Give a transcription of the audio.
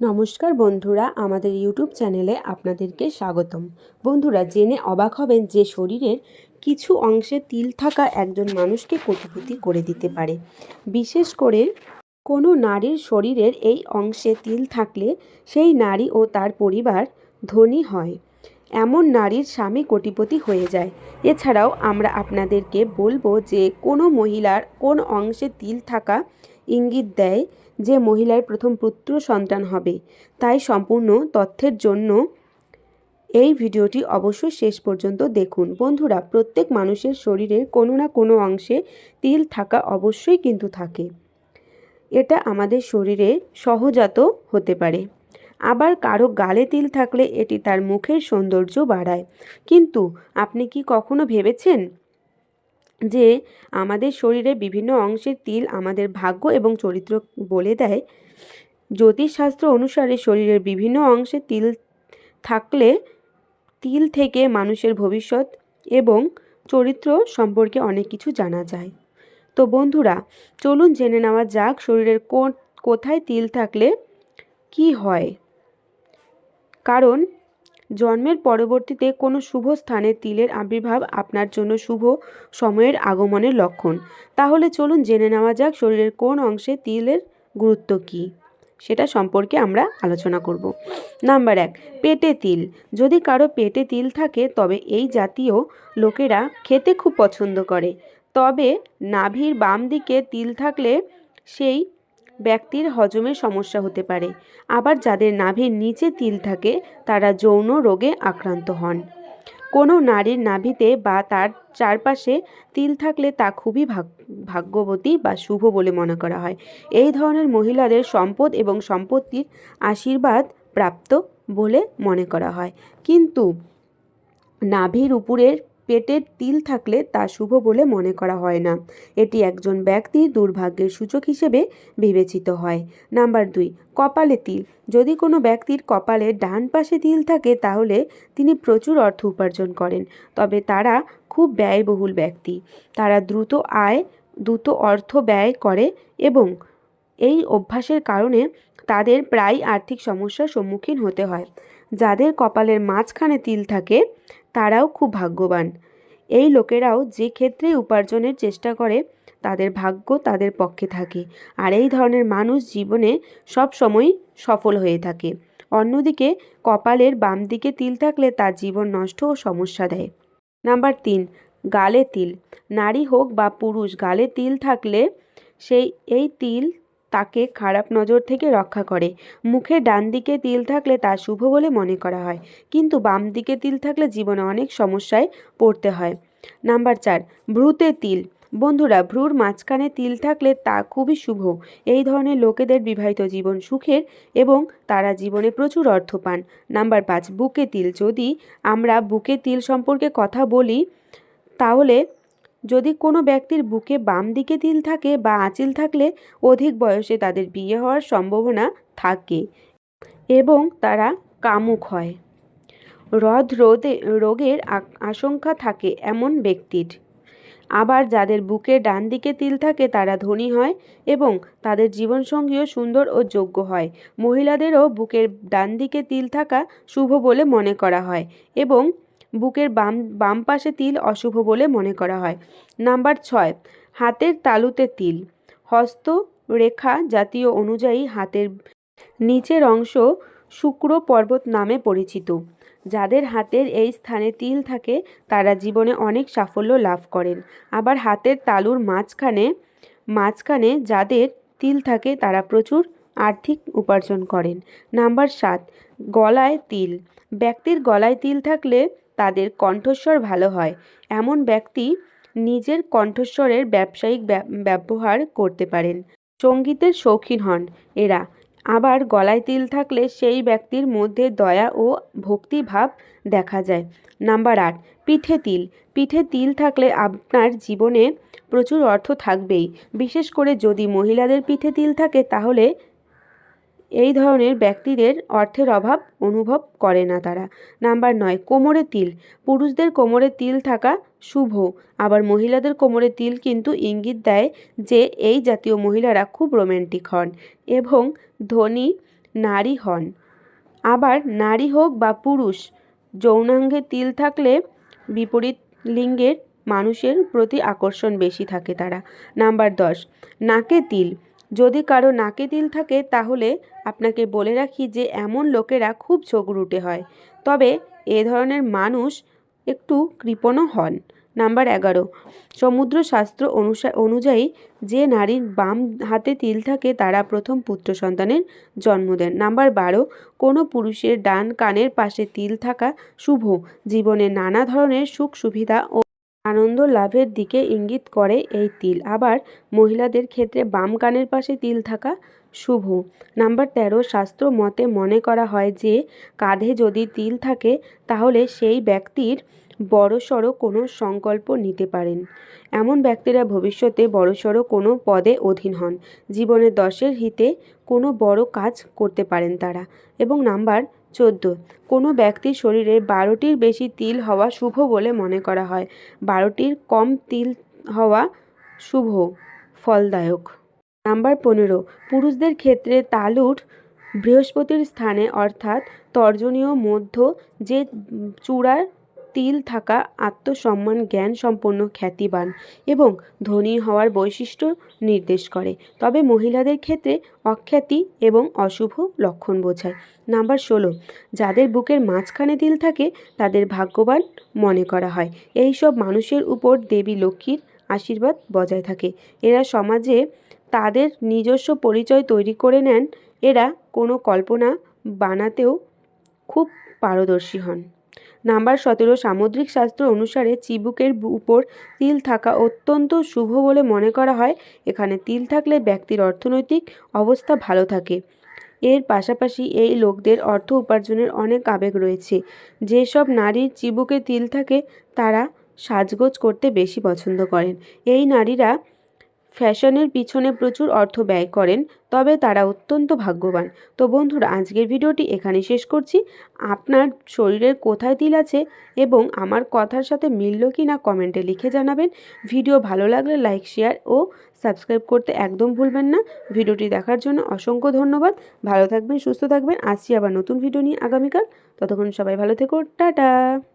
নমস্কার বন্ধুরা, আমাদের ইউটিউব চ্যানেলে আপনাদেরকে স্বাগতম। বন্ধুরা, জেনে অবাক হবেন যে শরীরের কিছু অংশে তিল থাকা একজন মানুষকে কোটিপতি করে দিতে পারে। বিশেষ করে কোনো নারীর শরীরের এই অংশে তিল থাকলে সেই নারী ও তার পরিবার ধনী হয়। এমন নারীর স্বামী কোটিপতি হয়ে যায়। এছাড়াও আমরা আপনাদেরকে বলব যে কোনো মহিলার কোন অংশে তিল থাকা ইঙ্গিত দেয় যে মহিলার প্রথম পুত্র সন্তান হবে, তাই সম্পূর্ণ তথ্যের জন্য এই ভিডিওটি অবশ্যই শেষ পর্যন্ত দেখুন। বন্ধুরা, প্রত্যেক মানুষের শরীরে কোনো না কোনো অংশে তিল থাকা অবশ্যই কিন্তু থাকে। এটা আমাদের শরীরে সহজাত হতে পারে। আবার কারও গালে তিল থাকলে এটি তার মুখের সৌন্দর্য বাড়ায়। কিন্তু আপনি কি কখনো ভেবেছেন যে আমাদের শরীরে বিভিন্ন অংশের তিল আমাদের ভাগ্য এবং চরিত্র বলে দেয়। জ্যোতিষশাস্ত্র অনুসারে শরীরের বিভিন্ন অংশে তিল থাকলে তিল থেকে মানুষের ভবিষ্যৎ এবং চরিত্র সম্পর্কে অনেক কিছু জানা যায়। তো বন্ধুরা, চলুন জেনে নেওয়া যাক শরীরের কোথায় তিল থাকলে কি হয়। কারণ জন্মের পরবর্তীতে কোনো শুভ স্থানে তিলের আবির্ভাব আপনার জন্য শুভ সময়ের আগমনের লক্ষণ। তাহলে চলুন জেনে নেওয়া যাক শরীরের কোন অংশে তিলের গুরুত্ব কী। সেটা সম্পর্কে আমরা আলোচনা করব। নাম্বার এক, পেটে তিল। যদি কারও পেটে তিল থাকে, তবে এই জাতীয় লোকেরা খেতে খুব পছন্দ করে। তবে নাভির বাম দিকে তিল থাকলে সেই ব্যক্তির হজমের সমস্যা হতে পারে। আবার যাদের নাভির নিচে তিল থাকে, তারা যৌন রোগে আক্রান্ত হন। কোনো নারীর নাভিতে বা তার চারপাশে তিল থাকলে তা খুবই ভাগ্যবতী বা শুভ বলে মনে করা হয়। এই ধরনের মহিলাদের সম্পদ এবং সম্পত্তির আশীর্বাদ প্রাপ্ত বলে মনে করা হয়। কিন্তু নাভির উপরের পেটের তিল থাকলে তা শুভ বলে মনে করা হয় না। এটি একজন ব্যক্তির দুর্ভাগ্যের সূচক হিসেবে বিবেচিত হয়। নাম্বার দুই, কপালে তিল। যদি কোনো ব্যক্তির কপালে ডান পাশে তিল থাকে, তাহলে তিনি প্রচুর অর্থ উপার্জন করেন। তবে তারা খুব ব্যয়বহুল ব্যক্তি। তারা দ্রুত আয়, দ্রুত অর্থ ব্যয় করে এবং এই অভ্যাসের কারণে তাদের প্রায় আর্থিক সমস্যার সম্মুখীন হতে হয়। যাদের কপালের মাঝখানে তিল থাকে তারাও খুব ভাগ্যবান। এই লোকেরাও যে ক্ষেত্রে উপার্জনের চেষ্টা করে, তাদের ভাগ্য তাদের পক্ষে থাকে। আর এই ধরনের মানুষ জীবনে সব সময় সফল হয়ে থাকে। অন্যদিকে, কপালের বাম দিকে তিল থাকলে তার জীবন নষ্ট ও সমস্যা দেয়। নাম্বার তিন, গালে তিল। নারী হোক বা পুরুষ, গালে তিল থাকলে সেই, এই তিল তাকে খারাপ নজর থেকে রক্ষা করে। মুখে ডান দিকে তিল থাকলে তা শুভ বলে মনে করা হয়। কিন্তু বাম দিকে তিল থাকলে জীবনে অনেক সমস্যায় পড়তে হয়। নাম্বার চার, ভ্রুতে তিল। বন্ধুরা, ভ্রুর মাঝখানে তিল থাকলে তা খুবই শুভ। এই ধরনের লোকেদের বিবাহিত জীবন সুখের এবং তারা জীবনে প্রচুর অর্থ পান। নাম্বার পাঁচ, বুকে তিল। যদি আমরা বুকে তিল সম্পর্কে কথা বলি, তাহলে যদি কোনো ব্যক্তির বুকে বাম দিকে তিল থাকে বা আঁচিল থাকলে অধিক বয়সে তাদের বিয়ে হওয়ার সম্ভাবনা থাকে এবং তারা কামুক হয়। হ্রদ রোদে, রোগের আশঙ্কা থাকে এমন ব্যক্তির। আবার যাদের বুকে ডান দিকে তিল থাকে তারা ধনী হয় এবং তাদের জীবনসঙ্গীও সুন্দর ও যোগ্য হয়। মহিলাদেরও বুকের ডান দিকে তিল থাকা শুভ বলে মনে করা হয় এবং বুকের বাম বাম পাশে তিল অশুভ বলে মনে করা হয়। নাম্বার ছয়, হাতের তালুতে তিল। হস্ত রেখা জাতীয় অনুযায়ী হাতের নিচের অংশ শুক্র পর্বত নামে পরিচিত। যাদের হাতের এই স্থানে তিল থাকে, তারা জীবনে অনেক সাফল্য লাভ করেন। আবার হাতের তালুর মাঝখানে মাঝখানে যাদের তিল থাকে, তারা প্রচুর আর্থিক উপার্জন করেন। নাম্বার সাত, গলায় তিল। ব্যক্তির গলায় তিল থাকলে তাদের কণ্ঠস্বর ভালো হয়। এমন ব্যক্তি নিজের কণ্ঠস্বরের ব্যবসায়িক ব্যবহার করতে পারেন। সঙ্গীতের শৌখিন হন এরা। আবার গলায় তিল থাকলে সেই ব্যক্তির মধ্যে দয়া ও ভক্তিভাব দেখা যায়। নাম্বার আট, পিঠে তিল। পিঠে তিল থাকলে আপনার জীবনে প্রচুর অর্থ থাকবেই। বিশেষ করে যদি মহিলাদের পিঠে তিল থাকে তাহলে এই ধরনের ব্যক্তিদের অর্থের অভাব অনুভব করে না তারা। নাম্বার নয়, কোমরে তিল। পুরুষদের কোমরে তিল থাকা শুভ, আবার মহিলাদের কোমরে তিল কিন্তু ইঙ্গিত দেয় যে এই জাতীয় মহিলারা খুব রোম্যান্টিক হন এবং ধনী নারী হন। আবার নারী হোক বা পুরুষ, যৌনাঙ্গে তিল থাকলে বিপরীত লিঙ্গের মানুষের প্রতি আকর্ষণ বেশি থাকে তারা। নাম্বার দশ, নাকে তিল। যদি কারও নাকে তিল থাকে, তাহলে আপনাকে বলে রাখি যে, এমন লোকেরা খুব ঝগড়ুটে হয়। তবে এ ধরনের মানুষ একটু কৃপণও হন। নাম্বার এগারো সমুদ্র শাস্ত্র অনুযায়ী যে নারীর বাম হাতে তিল থাকে, তারা প্রথম পুত্র সন্তানের জন্ম দেন। নাম্বার বারো, কোনো পুরুষের ডান কানের পাশে তিল থাকা শুভ। জীবনে নানা ধরনের সুখ সুবিধা ও আনন্দ লাভের দিকে ইঙ্গিত করে এই তিল। আবার মহিলাদের ক্ষেত্রে বাম কানের পাশে তিল থাকা শুভ। নাম্বার তেরো, শাস্ত্র মতে মনে করা হয় যে, কাঁধে যদি তিল থাকে, তাহলে সেই ব্যক্তির বড়সড় কোনো সংকল্প নিতে পারেন। এমন ব্যক্তিরা ভবিষ্যতে বড়সড় কোনো পদে অধীন হন। জীবনের দশের হিতে কোনো বড় কাজ করতে পারেন তারা। এবং নাম্বার চোদ্দ। কোনো ব্যক্তির শরীরে বারোটির বেশি তিল হওয়া শুভ বলে মনে করা হয়। বারোটির কম তিল হওয়া শুভ, ফলদায়ক। নাম্বার পনেরো, পুরুষদের ক্ষেত্রে তালুট বৃহস্পতির স্থানে অর্থাৎ তর্জনীয় মধ্য যে চূড়ার তিল থাকা আত্মসম্মান জ্ঞান সম্পন্ন খ্যাতিবান এবং ধনী হওয়ার বৈশিষ্ট্য নির্দেশ করে। তবে মহিলাদের ক্ষেত্রে অখ্যাতি এবং অশুভ লক্ষণ বোঝায়। নাম্বার ষোলো, যাদের বুকের মাঝখানে তিল থাকে, তাদের ভাগ্যবান মনে করা হয়। এই সব মানুষের উপর দেবী লক্ষ্মীর আশীর্বাদ বজায় থাকে। এরা সমাজে তাদের নিজস্ব পরিচয় তৈরি করে নেন। এরা কোনো কল্পনা বানাতেও খুব পারদর্শী হন। নাম্বার সতেরো, সামুদ্রিক শাস্ত্র অনুসারে চিবুকের উপর তিল থাকা অত্যন্ত শুভ বলে মনে করা হয়। এখানে তিল থাকলে ব্যক্তির অর্থনৈতিক অবস্থা ভালো থাকে। এর পাশাপাশি এই লোকদের অর্থ উপার্জনের অনেক আবেগ রয়েছে। যেসব নারীর চিবুকে তিল থাকে, তারা সাজগোজ করতে বেশি পছন্দ করেন। এই নারীরা ফ্যাশনের পিছনে প্রচুর অর্থ ব্যয় করেন, তবে তারা অত্যন্ত ভাগ্যবান। তো বন্ধুরা, আজকের ভিডিওটি এখানে শেষ করছি। আপনার শরীরের কোথায় তিল আছে এবং আমার কথার সাথে মিলল কি না কমেন্টে লিখে জানাবেন। ভিডিও ভালো লাগলে লাইক, শেয়ার ও সাবস্ক্রাইব করতে একদম ভুলবেন না। ভিডিওটি দেখার জন্য অসংখ্য ধন্যবাদ। ভালো থাকবেন, সুস্থ থাকবেন। আসছি আবার নতুন ভিডিও নিয়ে আগামীকাল। ততক্ষণ সবাই ভালো থেকো। টাটা!